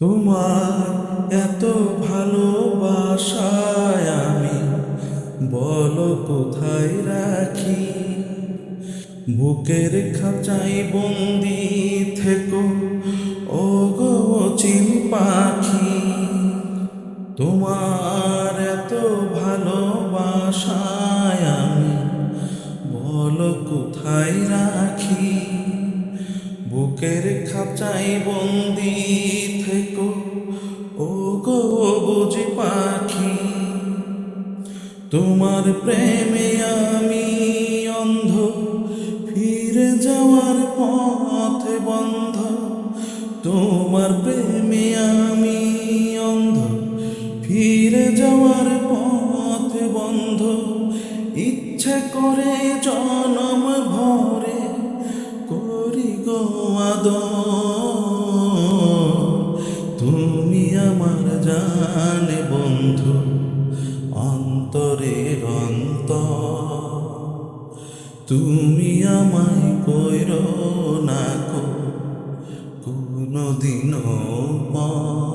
তোমার এত ভালোবাসায় আমি বলো কোথায় রাখি? বুকের খাঁচাই বন্দি থেকো ও পাখি। তোমার এত ভালোবাসায় আমি বলো কোথায় রাখি? বুকের খাঁচাই বন্দি থেকো। ও গো বুঝি পাখি, তোমার প্রেমে আমি অন্ধ। ফিরে যাওয়ার পথ বন্ধ। তোমার প্রেমে আমি অন্ধ। ফিরে যাওয়ার পথ বন্ধ। ইচ্ছে করে জনম গো আদর তুমি আমার জানে বন্ধু, অন্তরের অন্ত তুমি আমায় কইর না কোনো কোনদিনও পর।